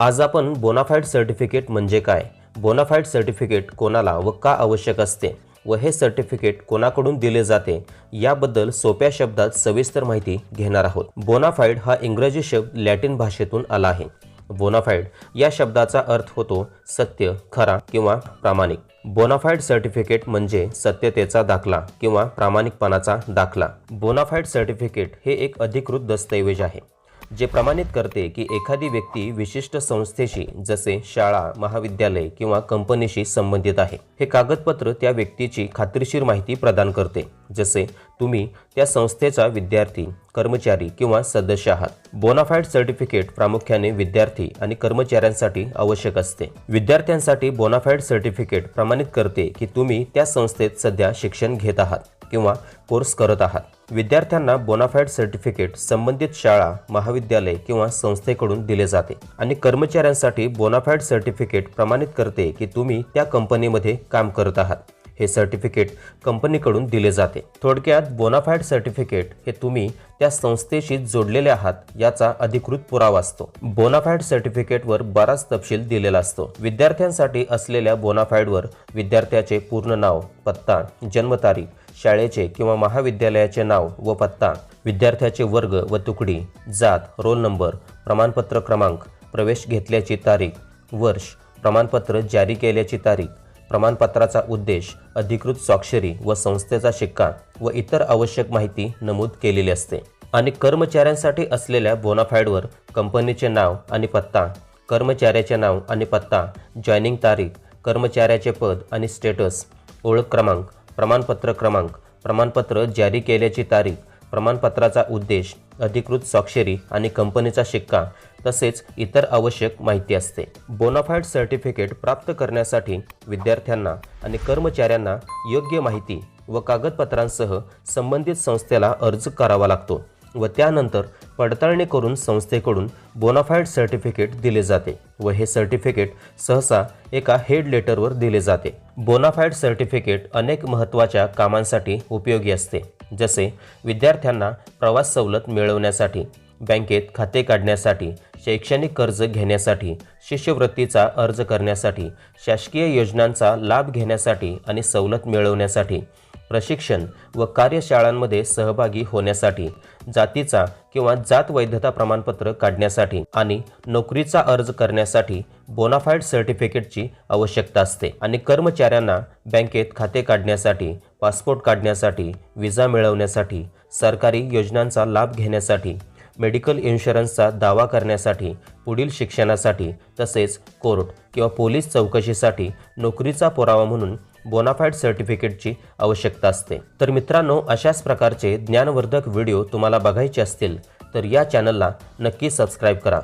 आज आपण bonafide certificate म्हणजे काय? बोनाफाईड सर्टिफिकेट कोणाला व का आवश्यक असते? व हे सर्टिफिकेट कोणाकडून दिले जाते? याबद्दल सोप्या शब्दात सविस्तर माहिती घेणार आहोत. बोनाफाईड हा इंग्रजी शब्द लॅटिन भाषेतून आला आहे. बोनाफाईड या शब्दाचा अर्थ होतो सत्य खरा किंवा प्रामाणिक. बोनाफाईड सर्टिफिकेट म्हणजे सत्यतेचा दाखला किंवा प्रामाणिकपणाचा दाखला. बोनाफाईड सर्टिफिकेट हे एक अधिकृत दस्तऐवज आहे. जे प्रमाणित करते की एखादी व्यक्ती विशिष्ट संस्थेशी जसे शाळा महाविद्यालय किंवा कंपनीशी संबंधित आहे हे कागदपत्र त्या व्यक्तीची खात्रीशीर माहिती प्रदान करते जसे तुम्ही त्या संस्थेचा विद्यार्थी कर्मचारी किंवा सदस्य आहात. बोनाफाईड सर्टिफिकेट प्रामुख्याने विद्यार्थी आणि कर्मचाऱ्यांसाठी आवश्यक असते. विद्यार्थ्यांसाठी बोनाफाईड सर्टिफिकेट प्रमाणित करते की तुम्ही त्या संस्थेत सध्या शिक्षण घेत आहात किंवा कोर्स करत आहात. विद्यार्थ्यांना बोनाफाईड सर्टिफिकेट संबंधित शाळा महाविद्यालय किंवा संस्थेकडून दिले जाते. आणि कर्मचाऱ्यांसाठी बोनाफाईड सर्टिफिकेट प्रमाणित करते की तुम्ही त्या कंपनीमध्ये काम करत आहात. हे सर्टिफिकेट कंपनीकडून दिले जाते. थोडक्यात बोनाफाईड सर्टिफिकेट हे तुम्ही त्या संस्थेशी जोडलेले आहात याचा अधिकृत पुरावा असतो. बोनाफाईड सर्टिफिकेटवर बराच तपशील दिलेला असतो. विद्यार्थ्यांसाठी असलेल्या बोनाफाईडवर विद्यार्थ्याचे पूर्ण नाव पत्ता जन्मतारीख शाळेचे किंवा महाविद्यालयाचे नाव व पत्ता विद्यार्थ्याचे वर्ग व तुकडी जात रोल नंबर प्रमाणपत्र क्रमांक प्रवेश घेतल्याची तारीख वर्ष प्रमाणपत्र जारी केल्याची तारीख प्रमाणपत्राचा उद्देश अधिकृत स्वाक्षरी व संस्थेचा शिक्का व इतर आवश्यक माहिती नमूद केलेली असते. आणि कर्मचाऱ्यांसाठी असलेल्या बोनाफाईडवर कंपनीचे नाव आणि पत्ता कर्मचाऱ्याचे नाव आणि पत्ता जॉईनिंग तारीख कर्मचाऱ्याचे पद आणि स्टेटस ओळख क्रमांक प्रमाणपत्र क्रमांक प्रमाणपत्र जारी केल्याची तारीख प्रमाणपत्राचा उद्देश अधिकृत स्वाक्षरी आणि कंपनीचा शिक्का तसेच इतर आवश्यक माहिती असते. बोनाफाईड सर्टिफिकेट प्राप्त करण्यासाठी विद्यार्थ्यांना आणि कर्मचाऱ्यांना योग्य माहिती व कागदपत्रांसह संबंधित संस्थेला अर्ज करावा लागतो. व त्यानंतर पडताळणी करून संस्थेकडून बोनाफाईड सर्टिफिकेट दिले जाते व हे सर्टिफिकेट सहसा एका हेड लेटरवर दिले जाते. बोनाफाईड सर्टिफिकेट अनेक महत्त्वाच्या कामांसाठी उपयोगी असते जसे विद्यार्थ्यांना प्रवास सवलत मिळवण्यासाठी बँकेत खाते काढण्यासाठी शैक्षणिक कर्ज घेण्यासाठी शिष्यवृत्तीचा अर्ज करण्यासाठी शासकीय योजनांचा लाभ घेण्यासाठी आणि सवलत मिळवण्यासाठी प्रशिक्षण व कार्यशाळांमध्ये सहभागी होण्यासाठी जातीचा किंवा जात वैधता प्रमाणपत्र काढण्यासाठी आणि नोकरीचा अर्ज करण्यासाठी बोनाफाईड सर्टिफिकेटची आवश्यकता असते आणि कर्मचाऱ्यांना बँकेत खाते काढण्यासाठी पासपोर्ट काढण्यासाठी विजा मिळवण्यासाठी सरकारी योजनांचा लाभ घेण्यासाठी मेडिकल इन्शुरन्सचा दावा करण्यासाठी पुढील शिक्षणासाठी तसेच कोर्ट किंवा पोलीस चौकशीसाठी नोकरीचा पुरावा म्हणून बोनाफाईड सर्टिफिकेटची आवश्यकता असते. तर मित्रांनो अशाच प्रकारचे ज्ञानवर्धक व्हिडिओ तुम्हाला बघायचे असतील तर या चॅनलला नक्की सबस्क्राईब करा.